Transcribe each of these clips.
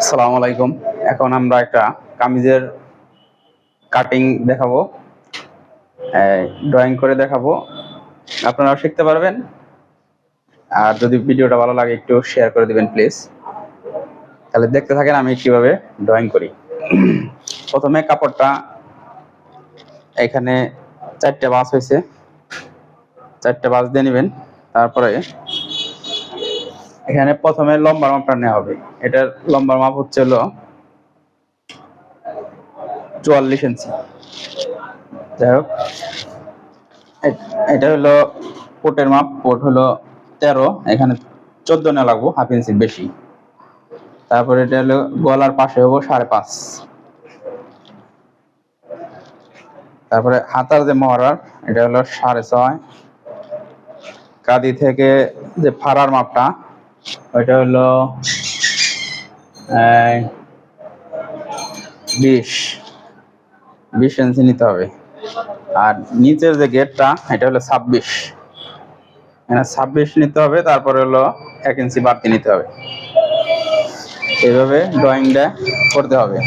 আসসালামু আলাইকুম। এখন আমরা একটা কামিজের কাটিং দেখাবো। ড্রয়িং করে দেখাবো। আপনারাও শিখতে পারবেন। আর যদি ভিডিওটা ভালো লাগে, একটু শেয়ার করে দিবেন প্লিজ তাহলে দেখতে থাকেন আমি কীভাবে ড্রয়িং করি। প্রথমে কাপড়টা এখানে চারটে বাস হয়েছে। চারটে বাস দিয়ে নেবেন। তারপরে এখানে প্রথমে লম্বার মাপটা নেওয়া হবে। এটার লম্বার মাপ হচ্ছে হলো চুয়াল্লিশ ইঞ্চি যাই হোক এটা হলো পোটের মাপ, পোট হলো তেরো। এখানে চোদ্দ নেওয়া লাগবো, হাফ ইঞ্চি বেশি। তারপরে এটা হলো গলার পাশে হব সাড়ে পাঁচ। তারপরে হাতার যে মহড়ার, এটা হলো সাড়ে ছয়। কাদি থেকে যে ফাড়ার মাপটা ওইটা হলো বিশ। বিশ ইঞ্চি নিতে হবে। আর নিচের যে গেটটা এটা হলো ছাব্বিশ। এখানে ছাব্বিশ নিতে হবে, তারপরে হলো এক ইঞ্চি বাড়তি নিতে হবে। এইভাবে ড্রয়িংটা করতে হবে।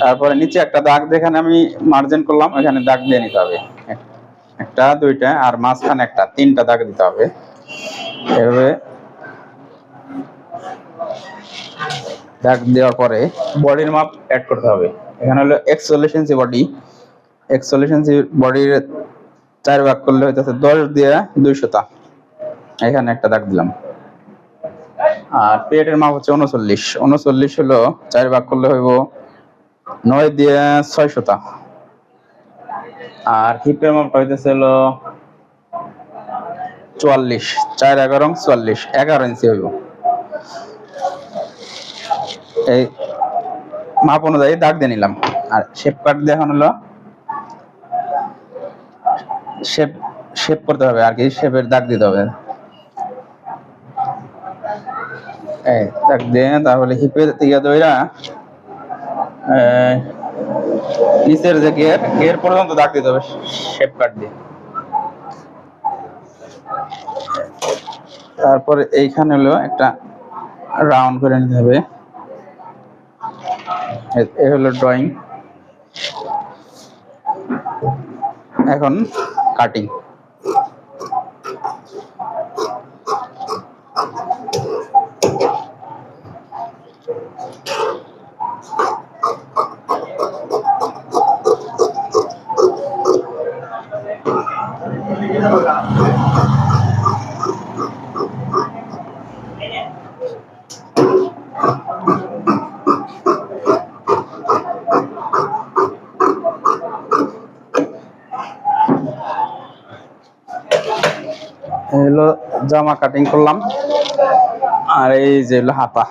তারপরে নিচে একটা দাগ যেখানে আমি মার্জিন করলাম ওখানে দাগ দিয়ে নিতে হবে। একটা, দুইটা, আর মাঝখানে একটা, তিনটা দাগ দিতে হবে। এভাবে দাগ দেওয়ার পরে বডির মাপ অ্যাড করতে হবে। এখানে হলো একচল্লিশ বডি একচল্লিশ বডির চার ভাগ করলে হইতেছে দশ দিয়ে দুইশোটা এখানে একটা দাগ দিলাম। আর পেটের মাপ হচ্ছে উনচল্লিশ। উনচল্লিশ হলো চার ভাগ করলে হইব নয় দিয়ে ছয়শোটা আর হিপের মাপটা হইতেছে হলো চুয়াল্লিশ, চার এগারো চুয়াল্লিশ, এগারো ইঞ্চি হইব। এই মাপ অনুযায়ী দাগ দিয়ে নিলাম। আর শেপ কাট দিয়ে হলো শেপ শেপ করতে হবে আর কি শেপের দাগ দিতে হবে। এই দাগ দিয়ে তাহলে হিপের থেকে দইরা নিচের যে গিয়ার গিয়ার পর্যন্ত দাগ দিতে হবে শেপ কাট দিয়ে। তারপরে এইখানে হলো একটা রাউন্ড করে নিতে হবে। এ- হলো ড্রয়িং। এখন কাটিং। এই হলো জামা কাটিং করলাম। আর এই যে হাতা।